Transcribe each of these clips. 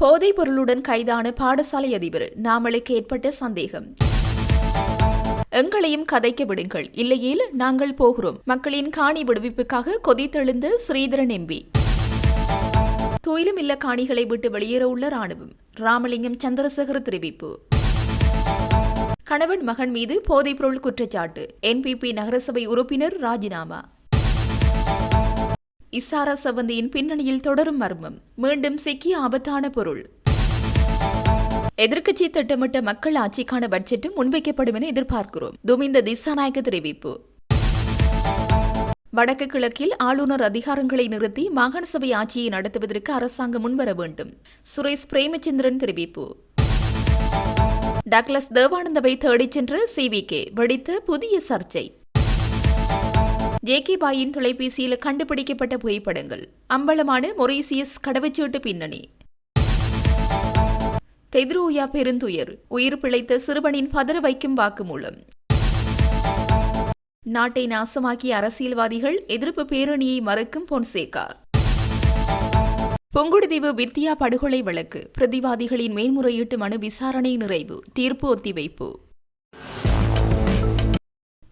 போதைப் பொருளுடன் கைதான பாடசாலை அதிபர் நாமளுக்கு ஏற்பட்ட சந்தேகம். எங்களையும் கதைக்க விடுங்கள். இல்லையேல் நாங்கள் போகிறோம். மக்களின் காணி விடுவிப்புக்காக கொதித்தெழுந்த ஸ்ரீதரன் எம்பி. துயிலுமில்ல காணிகளை விட்டு வெளியேறவுள்ள ராணுவம். ராமலிங்கம் சந்திரசேகர் தெரிவிப்பு. கணவன் மகன் மீது போதைப்பொருள் குற்றச்சாட்டு. என்பிபி நகரசபை உறுப்பினர் ராஜினாமா. இசாரா சவந்தியின் பின்னணியில் தொடரும் மர்மம். மீண்டும் சிக்கிய ஆபத்தான பொருள். எதிர்க்கட்சி திட்டமிட்ட மக்கள் ஆட்சிக்கான பட்ஜெட்டும் முன்வைக்கப்படும் என எதிர்பார்க்கிறோம். துமிந்த திசாநாயக்க தெரிவிப்பு. வடக்கு கிழக்கில் ஆளுநர் அதிகாரங்களை நிறுத்தி மாகாண சபை ஆட்சியை நடத்துவதற்கு அரசாங்கம் முன்வர வேண்டும். சுரேஷ் பிரேமச்சந்திரன் தெரிவிப்பு. டக்ளஸ் தேவானந்தவை தேடிச் சென்ற சிவிகே வெடித்த புதிய சர்ச்சை. ஜேகிபாயின் தொலைபேசியில் கண்டுபிடிக்கப்பட்ட புகைப்படங்கள். அம்பலமான மொரீசியஸ் கடவுச்சீட்டு பின்னணி. தெத்ரோயா பெருந்துயர் உயிர் பிழைத்த சிறுவனின் பதற வைக்கும் வாக்குமூலம். நாட்டை நாசமாக்கிய அரசியல்வாதிகள் எதிர்ப்பு பேரணியை மறுக்கும் பொன்சேகா. புங்குடுதீவு வித்யா படுகொலை வழக்கு பிரதிவாதிகளின் மேன்முறையீட்டு மனு விசாரணை நிறைவு தீர்ப்பு ஒத்திவைப்பு.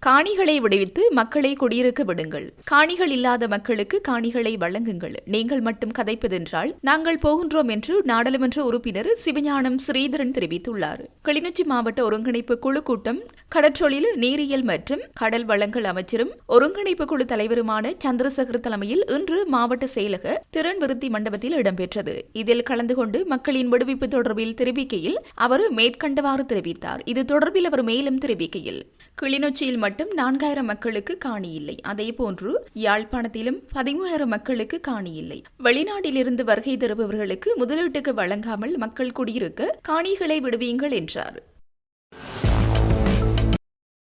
காணிகளை விடுவித்து மக்களை குடியிருக்க விடுங்கள். காணிகள் இல்லாத மக்களுக்கு காணிகளை வழங்குங்கள். நீங்கள் மட்டும் கதைப்பதென்றால் நாங்கள் போகின்றோம் என்று நாடாளுமன்ற உறுப்பினர் சிவஞானம் ஸ்ரீதரன் தெரிவித்துள்ளார். கிளிநொச்சி மாவட்ட ஒருங்கிணைப்பு குழு கூட்டம் கடற்றொழில் நீரியல் மற்றும் கடல் வளங்கள் அமைச்சரும் ஒருங்கிணைப்பு குழு தலைவருமான சந்திரசேகர் தலைமையில் இன்று மாவட்ட செயலக திறன் விருத்தி மண்டபத்தில் இடம்பெற்றது. இதில் கலந்து கொண்டு மக்களின் விடுவிப்பு தொடர்பில் தெரிவிக்கையில் அவர் மேற்கண்டவாறு தெரிவித்தார். இது தொடர்பில் அவர் மேலும் தெரிவிக்கையில் கிளிநொச்சியில் மட்டும் நான்காயிரம் மக்களுக்கு காணி இல்லை அதேபோன்று யாழ்ப்பாணத்திலும் பதிமூவாயிரம் மக்களுக்கு காணி இல்லை வெளிநாட்டிலிருந்து வருகை தருபவர்களுக்கு முதலீட்டுக்கு வழங்காமல் மக்கள் குடியிருக்க காணிகளை விடுவீங்கள் என்றார்.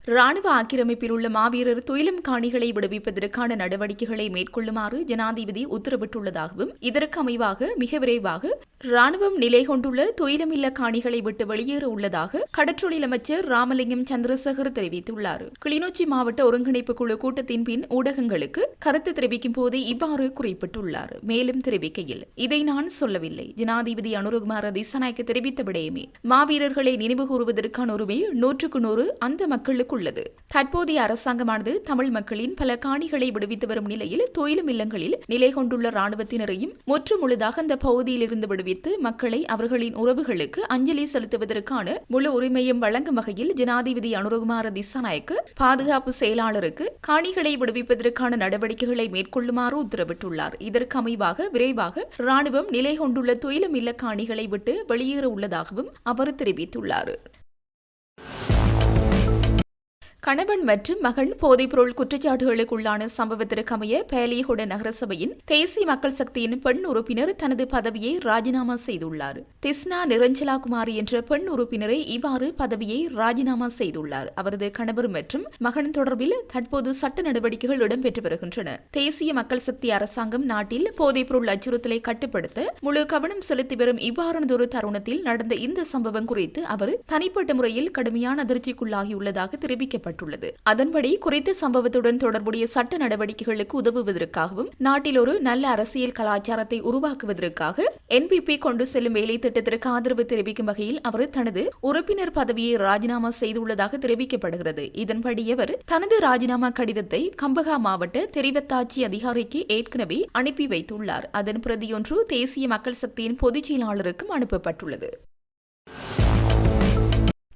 ராணுவ ஆக்கிரமிப்பில் உள்ள மாவீரர் துயிலும் காணிகளை விடுவிப்பதற்கான நடவடிக்கைகளை மேற்கொள்ளுமாறு ஜனாதிபதி உத்தரவிட்டுள்ளதாகவும் இதற்கு அமைவாக மிக விரைவாக ராணுவம் நிலை கொண்டுள்ள துயிலமில்ல காணிகளை விட்டு வெளியேற உள்ளதாக கடற்றொழில் அமைச்சர் ராமலிங்கம் சந்திரசேகர் தெரிவித்துள்ளார். கிளிநொச்சி மாவட்ட ஒருங்கிணைப்பு குழு கூட்டத்தின் பின் ஊடகங்களுக்கு கருத்து தெரிவிக்கும் போது இவ்வாறு குறிப்பிட்டுள்ளார். மேலும் தெரிவிக்கையில் இதை நான் சொல்லவில்லை. ஜனாதிபதி அனுரகுமார திசநாயக்க தெரிவித்த விடயமே மாவீரர்களை நினைவு கூறுவதற்கான உரிமை நூற்றுக்கு நூறு அந்த மக்களுக்கு உள்ளது தற்போதைய அரசாங்கமானது தமிழ் மக்களின் பல காணிகளை விடுவித்து வரும் நிலையில் தொயிலும் இல்லங்களில் நிலை கொண்டுள்ள ராணுவத்தினரையும் முற்று முழுதாக அந்த பகுதியில் இருந்து விடுவித்து மக்களை அவர்களின் உறவுகளுக்கு அஞ்சலி செலுத்துவதற்கான முழு உரிமையும் வழங்கும் வகையில் ஜனாதிபதி அனுரகுமார திசாநாயக்கு பாதுகாப்பு செயலாளருக்கு காணிகளை விடுவிப்பதற்கான நடவடிக்கைகளை மேற்கொள்ளுமாறு உத்தரவிட்டுள்ளார். இதற்கு அமைவாக விரைவாக ராணுவம் நிலை கொண்டுள்ள தொயிலும் இல்ல காணிகளை விட்டு வெளியேற உள்ளதாகவும் அவர் தெரிவித்துள்ளார். கணவன் மற்றும் மகன் போதைப்பொருள் குற்றச்சாட்டுகளுக்குள்ளான சம்பவத்திற்கமைய பேலியகுட நகரசபையின் தேசிய மக்கள் சக்தியின் பெண் உறுப்பினர் தனது பதவியை ராஜினாமா செய்துள்ளார். திஸ்னா நிரஞ்சலா குமாரி என்ற பெண் உறுப்பினரை இவ்வாறு பதவியை ராஜினாமா செய்துள்ளார். அவரது கணவர் மற்றும் மகன் தொடர்பில் தற்போது சட்ட நடவடிக்கைகள் இடம்பெற்று வருகின்றன. தேசிய மக்கள் சக்தி அரசாங்கம் நாட்டில் போதைப்பொருள் அச்சுறுத்தலை கட்டுப்படுத்த முழு கவனம் செலுத்தி வரும் இவ்வாறானதொரு தருணத்தில் நடந்த இந்த சம்பவம் குறித்து அவர் தனிப்பட்ட முறையில் கடுமையான அதிர்ச்சிக்குள்ளாகியுள்ளதாக தெரிவிக்கப்பட்டது தெரிவிக்கப்பட்டுள்ளது அதன்படி குறித்த சம்பவத்துடன் தொடர்புடைய சட்ட நடவடிக்கைகளுக்கு உதவுவதற்காகவும் நாட்டில் ஒரு நல்ல அரசியல் கலாச்சாரத்தை உருவாக்குவதற்காக என்பிபி கொண்டு செல்லும் வேலை திட்டத்திற்கு ஆதரவு தெரிவிக்கும் வகையில் அவர் தனது உறுப்பினர் பதவியை ராஜினாமா செய்துள்ளதாக தெரிவிக்கப்படுகிறது. இதன்படி அவர் தனது ராஜினாமா கடிதத்தை கம்பகா மாவட்ட தெரிவத்தாட்சி அதிகாரிக்கு ஏற்கனவே அனுப்பி வைத்துள்ளார். அதன் பிரதியொன்று தேசிய மக்கள் சக்தியின் பொதுச் செயலாளருக்கும் அனுப்பப்பட்டுள்ளது.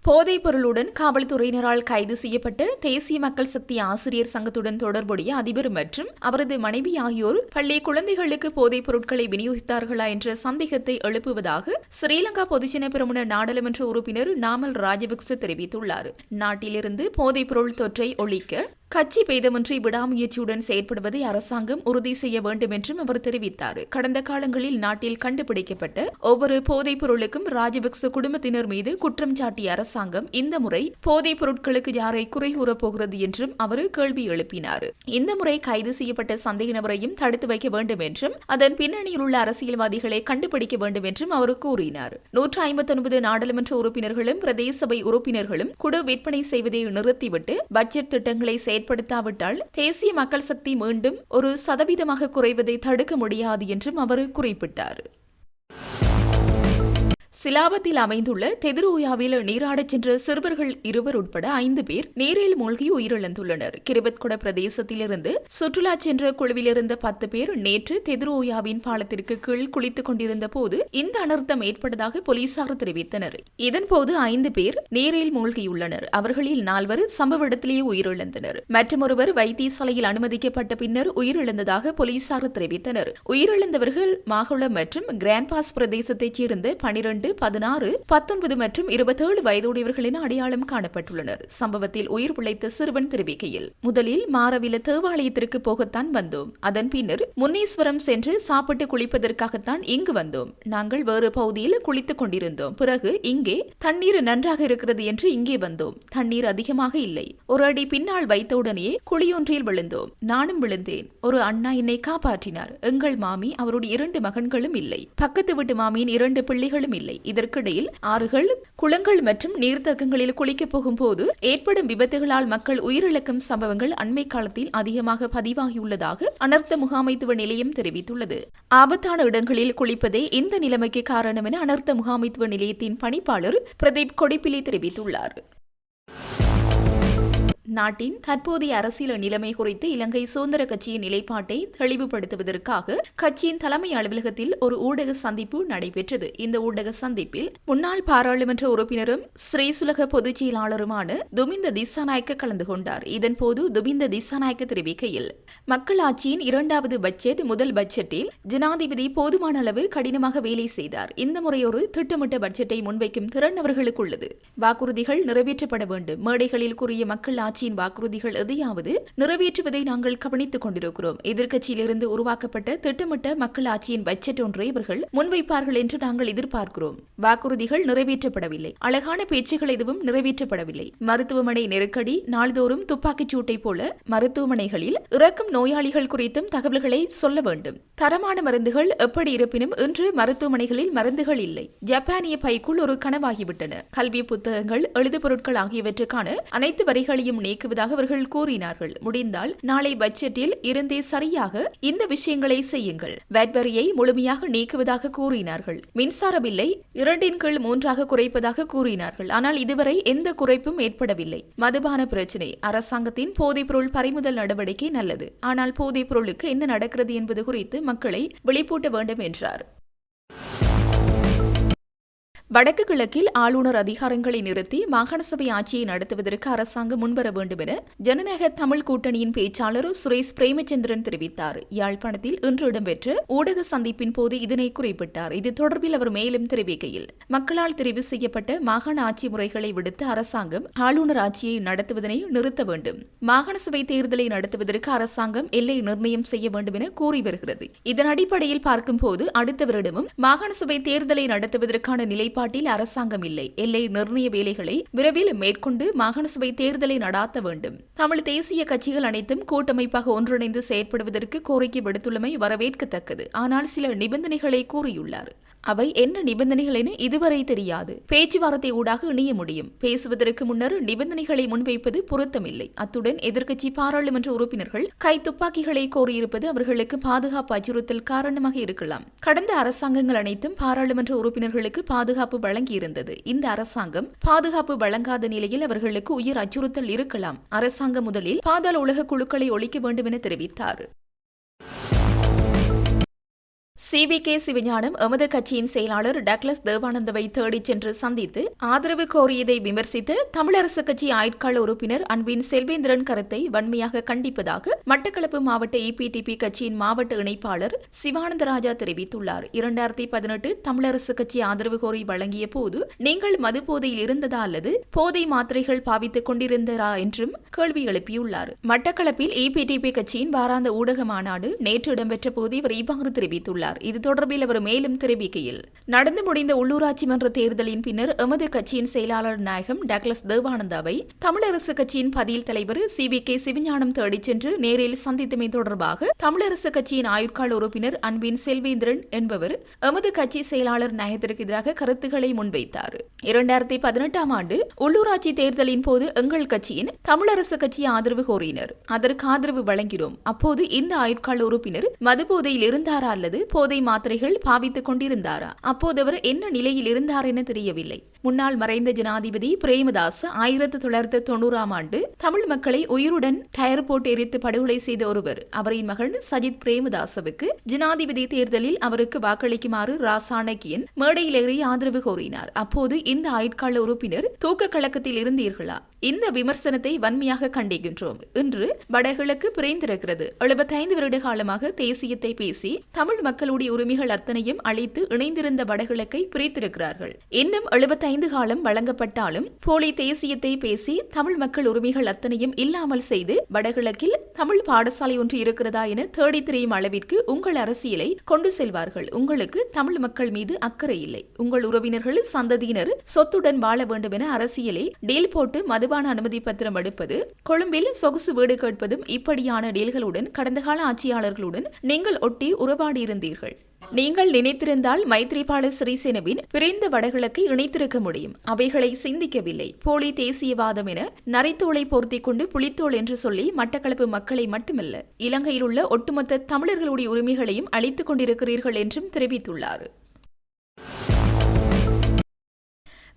போதைப் பொருளுடன் காவல்துறையினரால் கைது செய்யப்பட்டு தேசிய மக்கள் சக்தி ஆசிரியர் சங்கத்துடன் தொடர்புடைய அதிபர் மற்றும் அவரது மனைவி ஆகியோர் பள்ளி குழந்தைகளுக்கு போதைப் பொருட்களை விநியோகித்தார்களா என்ற சந்தேகத்தை எழுப்புவதாக ஸ்ரீலங்கா பொதுஜன பிரமுன நாடாளுமன்ற உறுப்பினர் நாமல் ராஜபக்ச தெரிவித்துள்ளார். நாட்டிலிருந்து போதைப் பொருள் தொற்றை ஒழிக்க கட்சி பேதமின்றி விடாமுயற்சியுடன் செயற்படுவதை அரசாங்கம் உறுதி செய்ய வேண்டும் என்றும் அவர் தெரிவித்தார். கடந்த காலங்களில் நாட்டில் கண்டுபிடிக்கப்பட்ட ஒவ்வொரு போதைப் பொருளுக்கும் ராஜபக்ச குடும்பத்தினர் மீது குற்றம் சாட்டிய அரசாங்கம் இந்த முறை போதைப் பொருட்களுக்கு யாரை குறை கூறப் போகிறது என்றும் அவர் கேள்வி எழுப்பினார். இந்த முறை கைது செய்யப்பட்ட சந்தேக நபரையும் தடுத்து வைக்க வேண்டும் என்றும் அதன் பின்னணியில் உள்ள அரசியல்வாதிகளை கண்டுபிடிக்க வேண்டும் என்றும் அவர் கூறினார். நூற்று ஐம்பத்தி ஒன்பது நாடாளுமன்ற உறுப்பினர்களும் பிரதேச சபை உறுப்பினர்களும் குடு விற்பனை செய்வதை நிறுத்திவிட்டு பட்ஜெட் திட்டங்களை செயற்படுத்தாவிட்டால் தேசிய மக்கள் சக்தி மீண்டும் ஒரு சதவீதமாக குறைவதை தடுக்க முடியாது என்றும் அவர் குறிப்பிட்டார். சிலாபத்தில் அமைந்துள்ள தெதிரோயாவில் நீராடச் சென்ற சிறுவர்கள் இருவர் உட்பட ஐந்து பேர் நீரில் மூழ்கி உயிரிழந்துள்ளனர். கிரிபத்குட பிரதேசத்திலிருந்து சுற்றுலா சென்ற குழுவில் இருந்த பத்து பேர் நேற்று தெதிரோயாவின் பாலத்திற்கு கீழ் குளித்துக் கொண்டிருந்த போது இந்த அனர்த்தம் ஏற்பட்டதாக போலீசார் தெரிவித்தனர். இதன்போது ஐந்து பேர் நீரில் மூழ்கியுள்ளனர். அவர்களில் நால்வர் சம்பவ இடத்திலேயே உயிரிழந்தனர். மற்றொருவர் வைத்தியசாலையில் அனுமதிக்கப்பட்ட பின்னர் உயிரிழந்ததாக போலீசார் தெரிவித்தனர். உயிரிழந்தவர்கள் மாகுளம் மற்றும் கிராண்ட் பாஸ் பிரதேசத்தைச் சேர்ந்த பனிரெண்டு பதினாறு பத்தொன்பது மற்றும் இருபத்தேழு வயதுடையவர்கள் என அடையாளம் காணப்பட்டுள்ளனர். சம்பவத்தில் உயிர் பிழைத்த சிறுவன் தெரிவிக்கையில் முதலில் மாரவில தேவாலயத்திற்கு போகத்தான் வந்தோம். அதன் பின்னர் முன்னீஸ்வரம் சென்று சாப்பிட்டு குளிப்பதற்காகத்தான் இங்கு வந்தோம். நாங்கள் வேறு பகுதியில் குளித்துக் கொண்டிருந்தோம். பிறகு இங்கே தண்ணீர் நன்றாக இருக்கிறது என்று இங்கே வந்தோம். தண்ணீர் அதிகமாக இல்லை. ஒரு அடி பின்னால் வைத்தவுடனே குழியொன்றில் விழுந்தோம். நானும் விழுந்தேன். ஒரு அண்ணா என்னை காப்பாற்றினார். எங்கள் மாமி அவருடைய இரண்டு மகன்களும் இல்லை. பக்கத்து வீட்டு மாமியின் இரண்டு பிள்ளைகளும் இல்லை. இதற்கிடையில் ஆறுகள் குளங்கள் மற்றும் நீர்த்தகங்களில் குளிக்கப் போகும்போது ஏற்படும் விபத்துகளால் மக்கள் உயிரிழக்கும் சம்பவங்கள் அண்மை காலத்தில் அதிகமாக பதிவாகியுள்ளதாக அனர்த்த முகாமைத்துவ நிலையம் தெரிவித்துள்ளது. ஆபத்தான இடங்களில் குளிப்பதே இந்த நிலைமைக்கு காரணம் என அனர்த்த முகாமைத்துவ நிலையத்தின் பணிப்பாளர் பிரதீப் கொடிப்பிலி தெரிவித்துள்ளார். நாட்டின் தற்போதைய அரசியல் நிலைமை குறித்து இலங்கை சுதந்திர கட்சியின் நிலைப்பாட்டை தெளிவுபடுத்துவதற்காக கட்சியின் தலைமை அலுவலகத்தில் ஒரு ஊடக சந்திப்பு நடைபெற்றது. இந்த ஊடக சந்திப்பில் முன்னாள் பாராளுமன்ற உறுப்பினரும் ஸ்ரீசுலக பொதுச் செயலாளருமான துமிந்த திசாநாயக்க கலந்து கொண்டார். இதன்போது துமிந்த திசாநாயக்க தெரிவிக்கையில் மக்களாட்சியின் இரண்டாவது பட்ஜெட் முதல் பட்ஜெட்டில் ஜனாதிபதி போதுமான அளவு கடினமாக வேலை செய்தார். இந்த முறை ஒரு திட்டமிட்ட பட்ஜெட்டை முன்வைக்கும் திறன் அவர்களுக்கு உள்ளது வாக்குறுதிகள் நிறைவேற்றப்பட வேண்டும். மேடைகளில் கூறிய மக்கள் ஆட்சியின் வாக்குறுதிகள் எதையாவது நிறைவேற்றுவதை நாங்கள் கவனித்துக் கொண்டிருக்கிறோம். எதிர்க்கட்சியிலிருந்து உருவாக்கப்பட்ட திட்டமிட்ட மக்கள் ஆட்சியின் பட்ஜெட் ஒன்றை இவர்கள் முன்வைப்பார்கள் என்று நாங்கள் எதிர்பார்க்கிறோம். வாக்குறுதிகள் நிறைவேற்றப்படவில்லை. அழகான பேச்சுகள் எதுவும் நிறைவேற்றப்படவில்லை. மருத்துவமனை நெருக்கடி நாள்தோறும் துப்பாக்கிச் சூட்டை போல மருத்துவமனைகளில் இறக்கும் நோயாளிகள் குறித்தும் தகவல்களை சொல்ல வேண்டும். தரமான மருந்துகள் எப்படி இருப்பினும் இன்று மருத்துவமனைகளில் மருந்துகள் இல்லை. ஜப்பானிய பைக்குள் ஒரு கனவாகிவிட்டன. கல்வி புத்தகங்கள் எழுதுபொருட்கள் ஆகியவற்றுக்கான அனைத்து வரிகளையும் நீக்குவதாக அவர்கள் கூறினார்கள். முடிந்தால் நாளை பட்ஜெட்டில் இருந்தே சரியாக இந்த விஷயங்களை செய்யுங்கள். வேட்வரியை முழுமையாக நீக்குவதாக கூறினார்கள். மின்சார பில்லை இரண்டின் கீழ் மூன்றாக குறைப்பதாக கூறினார்கள். ஆனால் இதுவரை எந்த குறைப்பும் ஏற்படவில்லை. மதுபான பிரச்சினை. அரசாங்கத்தின் போதைப்பொருள் பறிமுதல் நடவடிக்கை நல்லது. ஆனால் போதைப் பொருளுக்கு என்ன நடக்கிறது என்பது குறித்து மக்களை விழிப்பூட்ட வேண்டும் என்றார். வடக்கு கிழக்கில் ஆளுநர் அதிகாரங்களை நிறுத்தி மாகாண சபை ஆட்சியை நடத்துவதற்கு அரசாங்கம் முன்வர வேண்டும் என ஜனநாயக தமிழ் கூட்டணியின் பேச்சாளர் சுரேஷ் பிரேமச்சந்திரன் தெரிவித்தார். யாழ்ப்பாணத்தில் இன்று இடம்பெற்ற ஊடக சந்திப்பின் போது இதனை குறிப்பிட்டார். இது தொடர்பில் அவர் மேலும் தெரிவிக்கையில் மக்களால் தெரிவு செய்யப்பட்ட மாகாண ஆட்சி முறைகளை விடுத்து அரசாங்கம் ஆளுநர் ஆட்சியை நடத்துவதனை நிறுத்த வேண்டும். மாகாண சபை தேர்தலை நடத்துவதற்கு அரசாங்கம் எல்லை நிர்ணயம் செய்ய வேண்டும் என கூறி வருகிறது. இதன் அடிப்படையில் பார்க்கும்போது அடுத்த வருடமும் மாகாண சபை தேர்தலை நடத்துவதற்கான நிலை நிலைப்பாட்டில் அரசாங்கம் இல்லை. எல்லை நிர்ணய வேலைகளை விரைவில் மேற்கொண்டு மாகாண சபை தேர்தலை நடாத்த வேண்டும். தமிழ் தேசிய கட்சிகள் அனைத்தும் கூட்டமைப்பாக ஒன்றிணைந்து செயற்படுவதற்கு கோரிக்கை விடுத்துள்ளமை வரவேற்கத்தக்கது. ஆனால் சில நிபந்தனைகளை கூறியுள்ளார். அவை என்ன நிபந்தனைகள் என இதுவரை தெரியாது. பேச்சுவார்த்தை ஊடாக இணைய முடியும். பேசுவதற்கு முன்னர் நிபந்தனைகளை முன்வைப்பது பொருத்தமில்லை. அத்துடன் எதிர்க்கட்சி பாராளுமன்ற உறுப்பினர்கள் கை துப்பாக்கிகளை கோரியிருப்பது அவர்களுக்கு பாதுகாப்பு அச்சுறுத்தல் காரணமாக இருக்கலாம். கடந்த அரசாங்கங்கள் அனைத்தும் பாராளுமன்ற உறுப்பினர்களுக்கு பாதுகாப்பு வழங்கியிருந்தது. இந்த அரசாங்கம் பாதுகாப்பு வழங்காத நிலையில் அவர்களுக்கு உயிர் அச்சுறுத்தல் இருக்கலாம். அரசாங்கம் முதலில் பாதாள உலக குழுக்களை ஒழிக்க வேண்டும் என தெரிவித்தார். சிவி கே சிவஞானம் எமது கட்சியின் செயலாளர் டக்ளஸ் தேவானந்தவை தேடிச் சென்று சந்தித்து ஆதரவு கோரியதை விமர்சித்து தமிழரசு கட்சி ஆயுட்கால உறுப்பினர் அன்பின் செல்வேந்திரன் கருத்தை வன்மையாக கண்டிப்பதாக மட்டக்களப்பு மாவட்ட இபிடிபி கட்சியின் மாவட்ட இணைப்பாளர் சிவானந்த ராஜா தெரிவித்துள்ளார். இரண்டாயிரத்தி பதினெட்டு தமிழரசு கட்சி ஆதரவு கோரி வழங்கிய போது நீங்கள் மது போதையில் இருந்ததா அல்லது போதை மாத்திரைகள் பாவித்துக் கொண்டிருந்தரா என்றும் கேள்வி எழுப்பியுள்ளார். மட்டக்களப்பில் இபிடிபி கட்சியின் வாராந்த ஊடக மாநாடு நேற்று இடம்பெற்ற போது இவர் இவ்வாறு தெரிவித்துள்ளார். தெரிவித்தார் இது தொடர்பில் அவர் மேலும் தெரிவிக்கையில் நடந்து முடிந்த உள்ளூராட்சி மன்ற தேர்தலின் பின்னர் எமது கட்சியின் செயலாளர் நாயகம் டக்ளஸ் தேவானந்தாவை தமிழரசு கட்சியின் பதில் தலைவர் சி. வி. கே. சிவஞானம் தேடிச் சென்று நேரில் சந்தித்தமை தொடர்பாக தமிழரசு கட்சியின் ஆயுட்கால உறுப்பினர் அன்பின் செல்வேந்திரன் என்பவர் எமது கட்சி செயலாளர் நாயகத்திற்கு எதிராக கருத்துக்களை முன்வைத்தார். இரண்டாயிரத்தி பதினெட்டாம் ஆண்டு உள்ளூராட்சி தேர்தலின் போது எங்கள் கட்சியின் தமிழரசு கட்சி ஆதரவு கோரினர். அதற்கு ஆதரவு வழங்கினோம். அப்போது இந்த ஆயுட்கால உறுப்பினர் மதுபோதையில் இருந்தாரா அல்லது போதை மாத்திரைகள் பாவித்துக் கொண்டிருந்தாரா? அப்போது அவர் என்ன நிலையில் இருந்தார் என தெரியவில்லை. முன்னாள் மறைந்த ஜனாதிபதி பிரேமதாஸ் ஆயிரத்தி தொள்ளாயிரத்தி தொண்ணூறாம் ஆண்டு தமிழ் மக்களை உயிருடன் டயர் போட்டு எரித்து படுகொலை செய்த ஒருவர். அவரின் மகன் சஜித் பிரேமதாசவுக்கு ஜனாதிபதி தேர்தலில் அவருக்கு வாக்களிக்குமாறு ராசாணகியன் மேடையில் ஏறி ஆதரவு கோரினார். அப்போது இந்த ஆயுட்கால உறுப்பினர் தூக்க கழகத்தில் இருந்தீர்களா? இந்த விமர்சனத்தை வன்மையாக கண்டிக்கின்றோம். இன்று வடகிழக்கு பிரிந்திருக்கிறது. எழுபத்தைந்து வருட காலமாக தேசியத்தை பேசி தமிழ் மக்களுடைய உரிமைகள் அத்தனையும் அழித்து இணைந்திருந்த வடகிழக்கை பிரித்திருக்கிறார்கள். இன்னும் எழுபத்தைந்து காலம் வழங்கப்பட்டாலும் போலி தேசியத்தை பேசி தமிழ் மக்கள் உரிமைகள் அத்தனையும் இல்லாமல் செய்து வடகிழக்கில் தமிழ் பாடசாலை ஒன்று இருக்கிறதா என தேடி திரியும் அளவிற்கு உங்கள் அரசியலை கொண்டு செல்வார்கள். உங்களுக்கு தமிழ் மக்கள் மீது அக்கறை இல்லை. உங்கள் உறவினர்கள் சந்ததியினர் சொத்துடன் வாழ வேண்டும் என அரசியலை டீல் போட்டு மதுபான அனுமதி பத்திரம் எடுப்பது கொழும்பில் சொகுசு வீடு கேட்பதும் இப்படியான டீல்களுடன் கடந்த கால ஆட்சியாளர்களுடன் நீங்கள் ஒட்டி உறவாடி இருந்தீர்கள் நீங்கள் நினைத்திருந்தால் மைத்ரிபால சிறிசேனவின் பிரிந்த வடகிழக்கை இணைத்திருக்க முடியும். அவைகளை சிந்திக்கவில்லை. போலி தேசியவாதம் என நரைத்தோளை போர்த்திக் கொண்டு புலித்தோள் என்று சொல்லி மட்டக்களப்பு மக்களை மட்டுமல்ல இலங்கையில் உள்ள ஒட்டுமொத்த தமிழர்களுடைய உரிமைகளையும் அளித்துக் கொண்டிருக்கிறீர்கள் என்றும் தெரிவித்துள்ளார்.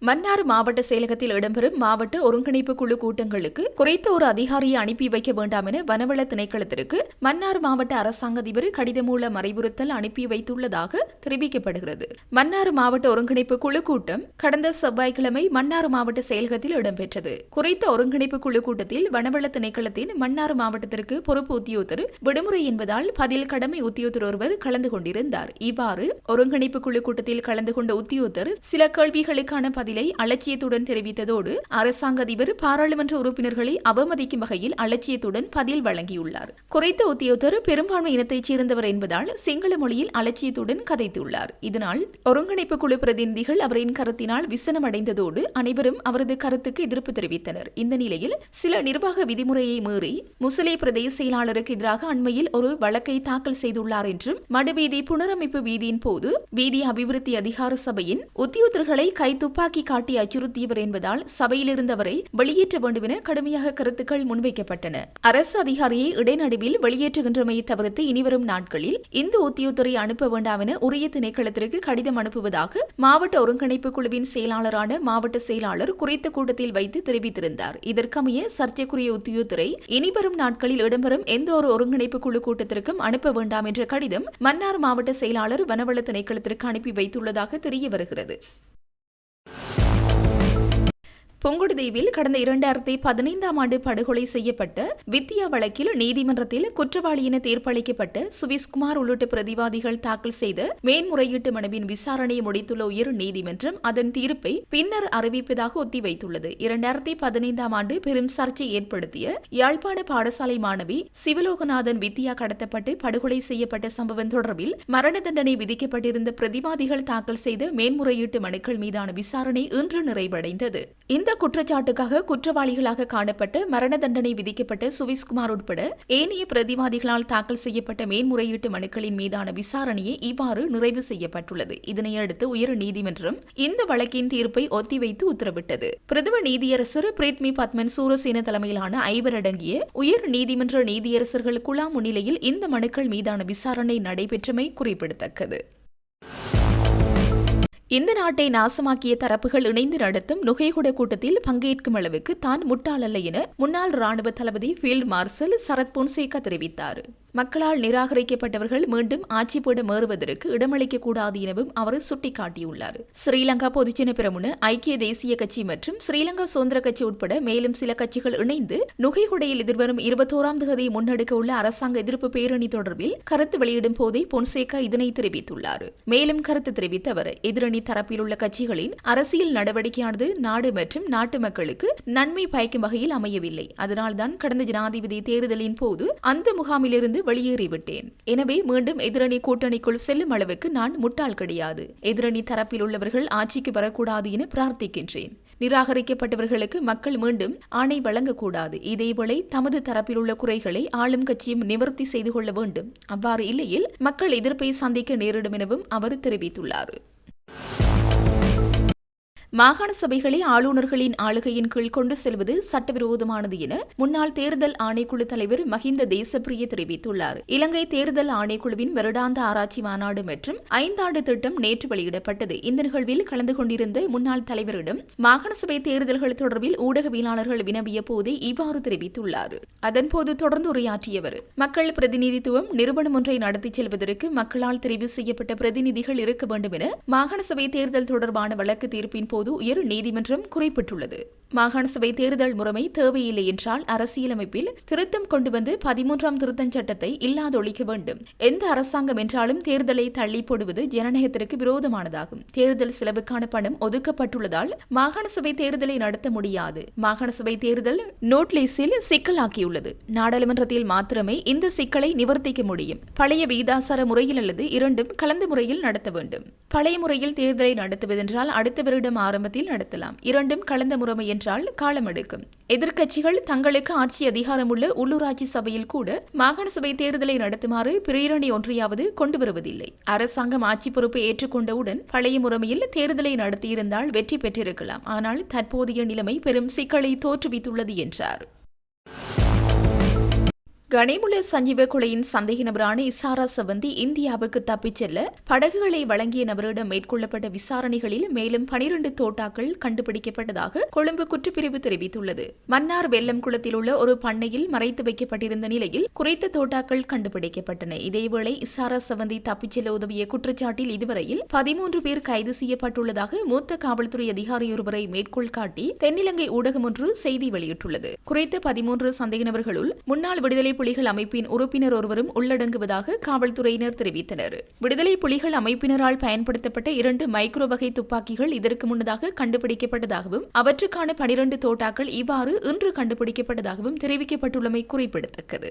மன்னார் மாவட்ட செயலகத்தில் இடம்பெறும் மாவட்ட ஒருங்கிணைப்பு குழு கூட்டங்களுக்கு குறைத்த ஒரு அதிகாரியை அனுப்பி வைக்க வேண்டாம் என வனவள திணைக்களத்திற்கு மன்னார் மாவட்ட அரசாங்க அதிபர் கடிதம் மூலம் அறிவுறுத்தல் அனுப்பி வைத்துள்ளதாக தெரிவிக்கப்படுகிறது. மன்னார் மாவட்ட ஒருங்கிணைப்பு குழு கூட்டம் கடந்த செவ்வாய்க்கிழமை மன்னார் மாவட்ட செயலகத்தில் இடம்பெற்றது. குறைத்த ஒருங்கிணைப்பு குழு கூட்டத்தில் வனவள திணைக்களத்தின் மன்னார் மாவட்டத்திற்கு பொறுப்பு உத்தியோகத்தர் விடுமுறை என்பதால் பதில் கடமை உத்தியோகத்தர் ஒருவர் கலந்து கொண்டிருந்தார். இவ்வாறு ஒருங்கிணைப்பு குழு கூட்டத்தில் கலந்து கொண்ட உத்தியோகத்தர் சில கேள்விகளுக்கான பதிலை அலட்சியத்துடன் தெரிவித்ததோடு அரசாங்க அதிபர் பாராளுமன்ற உறுப்பினர்களை அவமதிக்கும் வகையில் அலட்சியத்துடன் பதில் வழங்கியுள்ளார். குறைத்த உத்தியோகத்தர் பெரும்பான்மை இனத்தைச் சேர்ந்தவர் என்பதால் சிங்கள மொழியில் அலட்சியத்துடன் கதைத்துள்ளார். இதனால் ஒருங்கிணைப்பு குழு பிரதிநிதிகள் அவரின் கருத்தினால் விசனம் அடைந்ததோடு அனைவரும் அவரது கருத்துக்கு எதிர்ப்பு தெரிவித்தனர். இந்த நிலையில் சில நிர்வாக விதிமுறையை மீறி முசலே பிரதேச செயலாளருக்கு எதிராக அண்மையில் ஒரு வழக்கை தாக்கல் செய்துள்ளார் என்றும் மடுவீதி புனரமைப்பு வீதியின் போது வீதி அபிவிருத்தி அதிகார சபையின் உத்தியோகர்களை கைத்துப்பாக்கி துப்பாக்கி காட்டி அச்சுறுத்தியவர் என்பதால் சபையில் இருந்தவரை வெளியேற்ற வேண்டும் என கடுமையாக கருத்துக்கள் முன்வைக்கப்பட்டன. அரசு அதிகாரியை இடைநடுவில் வெளியேற்றுகின்றமையை தவிர்த்து இனிவரும் நாட்களில் இந்த உத்தியோகத்துறை அனுப்ப வேண்டாம் என உரிய திணைக்களத்திற்கு கடிதம் அனுப்புவதாக மாவட்ட ஒருங்கிணைப்பு குழுவின் செயலாளரான மாவட்ட செயலாளர் குறித்த கூட்டத்தில் வைத்து தெரிவித்திருந்தார். இதற்கமைய சர்ச்சைக்குரிய உத்தியோகத்துறை இனிவரும் நாட்களில் இடம்பெறும் எந்த ஒரு ஒருங்கிணைப்பு குழு கூட்டத்திற்கும் அனுப்ப வேண்டாம் என்ற கடிதம் மன்னார் மாவட்ட செயலாளர் வனவள திணைக்களத்திற்கு அனுப்பி வைத்துள்ளதாக தெரிய வருகிறது. you புங்குடுதீவில் கடந்த இரண்டாயிரத்தி பதினைந்தாம் ஆண்டு படுகொலை செய்யப்பட்ட வித்யா வழக்கில் நீதிமன்றத்தில் குற்றவாளி என தீர்ப்பளிக்கப்பட்ட சுவிஸ்குமார் உள்ளிட்ட பிரதிவாதிகள் தாக்கல் செய்த மேன்முறையீட்டு மனுவின் விசாரணையை முடித்துள்ள உயர் நீதிமன்றம் அதன் தீர்ப்பை பின்னர் அறிவிப்பதாக ஒத்திவைத்துள்ளது. இரண்டாயிரத்தி பதினைந்தாம் ஆண்டு பெரும் சர்ச்சை ஏற்படுத்திய யாழ்ப்பாண பாடசாலை மாணவி சிவலோகநாதன் வித்யா கடத்தப்பட்டு படுகொலை செய்யப்பட்ட சம்பவம் தொடர்பில் மரண தண்டனை விதிக்கப்பட்டிருந்த பிரதிவாதிகள் தாக்கல் செய்த மேன்முறையீட்டு மனுக்கள் மீதான விசாரணை இன்று நிறைவடைந்தது. இந்த இந்த குற்றச்சாட்டுக்காக குற்றவாளிகளாக காணப்பட்டு மரண தண்டனை விதிக்கப்பட்ட சுவிஸ்குமார் உட்பட ஏனைய பிரதிவாதிகளால் தாக்கல் செய்யப்பட்ட மேன்முறையீட்டு மனுக்களின் மீதான விசாரணையை இவ்வாறு நிறைவு செய்யப்பட்டுள்ளது. இதனையடுத்து உயர் நீதிமன்றம் இந்த வழக்கின் தீர்ப்பை ஒத்திவைத்து உத்தரவிட்டது. பிரதம நீதியரசர் பிரீத்மி பத்மன் சூரசேன தலைமையிலான ஐவர் அடங்கிய உயர் நீதிமன்ற நீதியரசர்கள் குழா முன்னிலையில் இந்த மனுக்கள் மீதான விசாரணை நடைபெற்றமை குறிப்பிடத்தக்கது. இந்த நாட்டை நாசமாக்கிய தரப்புகள் இணைந்து நடத்தும் நுகைகுட கூட்டத்தில் பங்கேற்கும் அளவுக்கு தான் முட்டாளல்ல என முன்னாள் ராணுவ தளபதி ஃபீல்ட் மார்ஷல் சரத் பொன்சேகா தெரிவித்தார். மக்களால் நிராகரிக்கப்பட்டவர்கள் மீண்டும் ஆட்சி போட மேறுவதற்கு இடமளிக்க கூடாது எனவும் அவர் சுட்டிக்காட்டியுள்ளார். ஸ்ரீலங்கா பொதுச்சின பிரமுன ஐக்கிய தேசிய கட்சி மற்றும் ஸ்ரீலங்கா சுதந்திர கட்சி உட்பட மேலும் சில கட்சிகள் இணைந்து நுகைகுடையில் எதிர்வரும் இருபத்தோராம் தேதி முன்னெடுக்க உள்ள அரசாங்க எதிர்ப்பு பேரணி தொடர்பில் கருத்து வெளியிடும் போதே பொன்சேகா இதனை தெரிவித்துள்ளார். மேலும் கருத்து தெரிவித்த அவர் எதிரணி தரப்பில் உள்ள கட்சிகளின் அரசியல் நடவடிக்கையானது நாடு மற்றும் நாட்டு மக்களுக்கு நன்மை பயக்கும் வகையில் அமையவில்லை. அதனால்தான் கடந்த ஜனாதிபதி தேர்தலின் போது அந்த முகாமிலிருந்து வெளியேறிவிட்டேன். எனவே மீண்டும் எதிரணி கூட்டணிக்குள் செல்லும் அளவுக்கு நான் முட்டாள் கிடையாது. எதிரணி தரப்பில் உள்ளவர்கள் ஆட்சிக்கு வரக்கூடாது என பிரார்த்திக்கின்றேன். நிராகரிக்கப்பட்டவர்களுக்கு மக்கள் மீண்டும் ஆணை வழங்கக்கூடாது. இதேவேளை தமது தரப்பில் உள்ள குறைகளை ஆளும் கட்சியும் நிவர்த்தி செய்து கொள்ள வேண்டும். அவ்வாறு இல்லையில் மக்கள் எதிர்ப்பை சந்திக்க நேரிடும் எனவும் அவர் தெரிவித்துள்ளார். மாகாண சபைகளை ஆளுநர்களின் ஆளுகையின் கீழ் கொண்டு செல்வது சட்டவிரோதமானது என முன்னாள் தேர்தல் ஆணைக்குழு தலைவர் மஹிந்த தேசப்பிரிய தெரிவித்துள்ளார். இலங்கை தேர்தல் ஆணைக்குழுவின் வருடாந்த ஆராய்ச்சி மாநாடு மற்றும் ஐந்தாண்டு திட்டம் நேற்று வெளியிடப்பட்டது. இந்த நிகழ்வில் கலந்து கொண்டிருந்த முன்னாள் தலைவரிடம் மாகாண சபை தேர்தல்கள் தொடர்பில் ஊடகவியலாளர்கள் வினவிய போதே இவ்வாறு தெரிவித்துள்ளார். அதன்போது தொடர்ந்து உரையாற்றியவர் மக்கள் பிரதிநிதித்துவம் நிறுவனம் ஒன்றை நடத்திச் செல்வதற்கு மக்களால் தெரிவு செய்யப்பட்ட பிரதிநிதிகள் இருக்க வேண்டும் என மாகாண சபை தேர்தல் தொடர்பான வழக்கு தீர்ப்பின் பொது உயர் நீதிமன்றம் குறிப்பிட்டுள்ளது. மாகாண சபை தேர்தல் முறைமை தேவையில்லை என்றால் அரசியலமைப்பில் திருத்தம் கொண்டு வந்து பதிமூன்றாம் திருத்தம் சட்டத்தை இல்லாதொழிக்க வேண்டும். எந்த அரசாங்கம் என்றாலும் தேர்தலை தள்ளி போடுவது ஜனநாயகத்திற்கு விரோதமானதாகும். தேர்தல் செலவுக்கான பணம் ஒதுக்கப்பட்டுள்ளதால் மாகாண சபை தேர்தலை நடத்த முடியாது. மாகாண சபை தேர்தல் நோட்லிஸில் சிக்கலாக்கியுள்ளது. நாடாளுமன்றத்தில் மாத்திரமே இந்த சிக்கலை நிவர்த்திக்க முடியும். பழைய வீதாசார முறையில் அல்லது இரண்டும் கலந்த முறையில் நடத்த வேண்டும். பழைய முறையில் தேர்தலை நடத்துவதென்றால் அடுத்த வருடம் ஆரம்பத்தில் நடத்தலாம். இரண்டும் கலந்த முறைமை என்றால் காலம் எடுக்கும் எதிர்க்கட்சிகள் தங்களுக்கு ஆட்சி அதிகாரமுள்ள உள்ளூராட்சி சபையில் கூட மாகாண சபை தேர்தலை நடத்துமாறு பிரேரணை ஒன்றையாவது கொண்டு வருவதில்லை. அரசாங்கம் ஆட்சி பொறுப்பை ஏற்றுக்கொண்டவுடன் பழைய முறைமையில் தேர்தலை நடத்தியிருந்தால் வெற்றி பெற்றிருக்கலாம். ஆனால் தற்போதைய நிலைமை பெரும் சிக்கலை தோற்றுவித்துள்ளது என்றார். கனிமுல சஞ்சீவ கொலையின் சந்தேக நபரான இசாரா சவந்தி இந்தியாவுக்கு தப்பிச் செல்ல படகுகளை வழங்கிய நபரிடம் மேற்கொள்ளப்பட்ட விசாரணைகளில் மேலும் பனிரண்டு தோட்டாக்கள் கண்டுபிடிக்கப்பட்டதாக கொழும்பு குற்றப்பிரிவு தெரிவித்துள்ளது. மன்னார் வெள்ளம் குளத்தில் உள்ள ஒரு பண்ணையில் மறைத்து வைக்கப்பட்டிருந்த நிலையில் குறைத்த தோட்டாக்கள் கண்டுபிடிக்கப்பட்டன. இதேவேளை இசாரா சவந்தி தப்பிச் செல்ல உதவிய குற்றச்சாட்டில் இதுவரையில் பதிமூன்று பேர் கைது செய்யப்பட்டுள்ளதாக மூத்த காவல்துறை அதிகாரியொருவரை மேற்கோள் காட்டி தென்னிலங்கை ஊடகம் ஒன்று செய்தி வெளியிட்டுள்ளது. குறைத்த பதிமூன்று சந்தேக நபர்களுள் முன்னாள் விடுதலை புலிகள் அமைப்பின் உறுப்பினர் ஒருவரும் உள்ளடங்குவதாக காவல்துறையினர் தெரிவித்தனர். விடுதலை புலிகள் அமைப்பினரால் பயன்படுத்தப்பட்ட இரண்டு மைக்ரோ வகை துப்பாக்கிகள் இதற்கு முன்னதாக கண்டுபிடிக்கப்பட்டதாகவும் அவற்றுக்கான பனிரண்டு தோட்டாக்கள் இவ்வாறு இன்று கண்டுபிடிக்கப்பட்டதாகவும் தெரிவிக்கப்பட்டுள்ளமை குறிப்பிடத்தக்கது.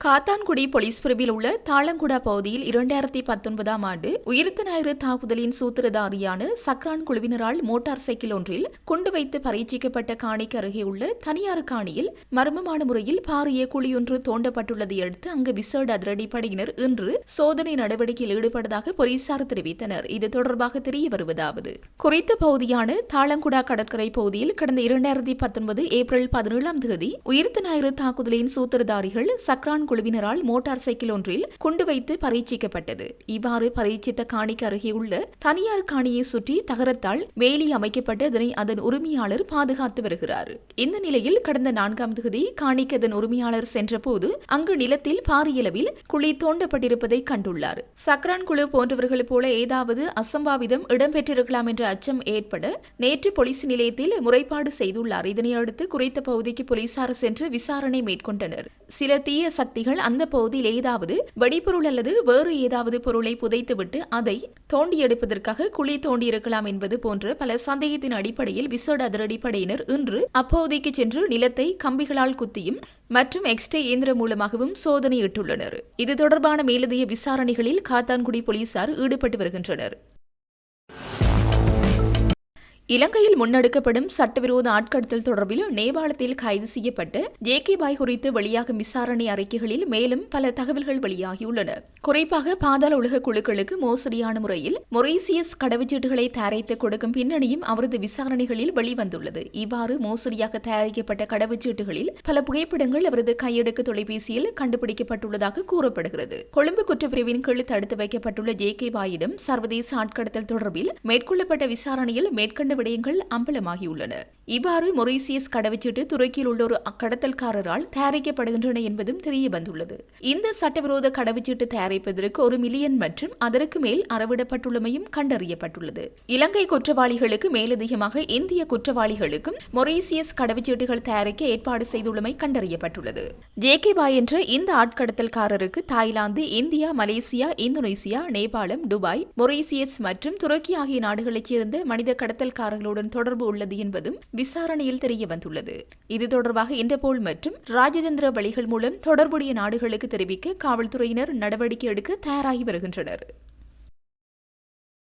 காத்தான்குடி போலீஸ் பிரிவில் உள்ள தாளங்குடா பகுதியில் இரண்டாயிரத்தி பத்தொன்பதாம் ஆண்டு உயிர்த்த ஞாயிறு தாக்குதலின் சூத்திரதாரியான சக்ரான் குழுவினரால் மோட்டார் சைக்கிள் ஒன்றில் கொண்டு வைத்து பரீட்சிக்கப்பட்ட காணிக்கு அருகே உள்ள தனியார் காணியில் மர்மமான முறையில் பாரிய குழியொன்று தோண்டப்பட்டுள்ளதை அடுத்து அங்கு விசேட அதிரடிப்படையினர் இன்று சோதனை நடவடிக்கையில் ஈடுபட்டதாக போலீசார் தெரிவித்தனர். இது தொடர்பாக தெரிய வருவதாவது. குறித்த பகுதியான தாளங்குடா கடற்கரை பகுதியில் கடந்த இரண்டாயிரத்தி பத்தொன்பது ஏப்ரல் பதினேழாம் தேதி உயிர்த்த ஞாயிறு தாக்குதலின் சூத்திரதாரிகள் சக்ரான் குழுவினரால் மோட்டார் சைக்கிள் ஒன்றில் கொண்டு வைத்து பரீட்சிக்கப்பட்டது. இவ்வாறு பரீட்சித்த காணிக்கு அருகே உள்ள தனியார் காணியை சுற்றி தகரத்தால் வேலி அமைக்கப்பட்டு அதனை அதன் உரிமையாளர் பாதுகாத்து வருகிறார். இந்த நிலையில் கடந்த நான்காம் தேதி காணிக்கு அதன் உரிமையாளர் சென்றபோது அங்கு நிலத்தில் பாரியளவில் குழி தோண்டப்பட்டிருப்பதை கண்டுள்ளார். சக்ரான் குழு போன்றவர்கள் போல ஏதாவது அசம்பாவிதம் இடம்பெற்றிருக்கலாம் என்ற அச்சம் ஏற்பட நேற்று போலீஸ் நிலையத்தில் முறைப்பாடு செய்துள்ளார். இதனையடுத்து குறித்த பகுதிக்கு போலீசார் சென்று விசாரணை மேற்கொண்டனர். சில தீய சக்தி சக்திகள் அந்த பகுதியில் ஏதாவது வெடிப்பொருள் அல்லது வேறு ஏதாவது பொருளை புதைத்துவிட்டு அதை தோண்டி எடுப்பதற்காக குழி தோண்டியிருக்கலாம் என்பது போன்ற பல சந்தேகத்தின் அடிப்படையில் விசேட அதிரடிப்படையினர் இன்று அப்பகுதிக்கு சென்று நிலத்தை கம்பிகளால் குத்தியும் மற்றும் எக்ஸ்டே இயந்திரம் மூலமாகவும் சோதனையிட்டுள்ளனர். இது தொடர்பான மேலதிக விசாரணைகளில் காத்தான்குடி போலீசார் ஈடுபட்டு வருகின்றனர். இலங்கையில் முன்னெடுக்கப்படும் சட்டவிரோத ஆட்கடத்தல் தொடர்பில் நேபாளத்தில் கைது செய்யப்பட்டு ஜே கே பாய் குறித்து வெளியாகும் விசாரணை அறிக்கைகளில் மேலும் பல தகவல்கள் வெளியாகியுள்ளன. குறிப்பாக பாதாள உலக குழுக்களுக்கு மோசடியான முறையில் மொரீசியஸ் கடவுச்சீட்டுகளை தயாரித்து கொடுக்கும் பின்னணியும் அவரது விசாரணைகளில் வெளிவந்துள்ளது. இவ்வாறு மோசடியாக தயாரிக்கப்பட்ட கடவுச்சீட்டுகளில் பல புகைப்படங்கள் அவரது கையெடுக்கு தொலைபேசியில் கண்டுபிடிக்கப்பட்டுள்ளதாக கூறப்படுகிறது. கொழும்பு குற்றப்பிரிவின் கீழ் தடுத்து வைக்கப்பட்டுள்ள ஜே கே பாயிடம் சர்வதேச ஆட்கடத்தல் தொடர்பில் மேற்கொள்ளப்பட்ட விசாரணையில் மேற்கண்ட விடயங்கள் அம்பலமாகியுள்ளன. இவ்வாறு மொரீசியஸ் கடவுச்சீட்டு துருக்கியில் உள்ள ஒரு கடத்தல்காரரால் தயாரிக்கப்படுகின்றன என்பதும் தெரிய வந்துள்ளது இந்த சட்டவிரோத கடவுச்சீட்டு தயாரிப்பதற்கு ஒரு மில்லியன் மற்றும் அதற்கு மேல் அறவிடப்பட்டுள்ளமையும் கண்டறியப்பட்டுள்ளது. இலங்கை குற்றவாளிகளுக்கு மேலதிகமாக இந்திய குற்றவாளிகளுக்கும் மொரீசியஸ் கடவுச்சீட்டுகள் தயாரிக்க ஏற்பாடு செய்துள்ளமை கண்டறியப்பட்டுள்ளது. ஜே கே பாய் என்ற இந்த ஆட்கடத்தல்காரருக்கு தாய்லாந்து இந்தியா மலேசியா இந்தோனேசியா நேபாளம் துபாய் மொரீசியஸ் மற்றும் துருக்கி ஆகிய நாடுகளைச் சேர்ந்த மனித கடத்தல்கார குற்றவாளிகளுடன் தொடர்பு உள்ளது என்பதும் விசாரணையில் தெரிய வந்துள்ளது இது தொடர்பாக இன்டர்போல் மற்றும் ராஜதந்திர வழிகள் மூலம் தொடர்புடைய நாடுகளுக்கு தெரிவிக்க காவல்துறையினர் நடவடிக்கை எடுக்க தயாராகி வருகின்றனர்.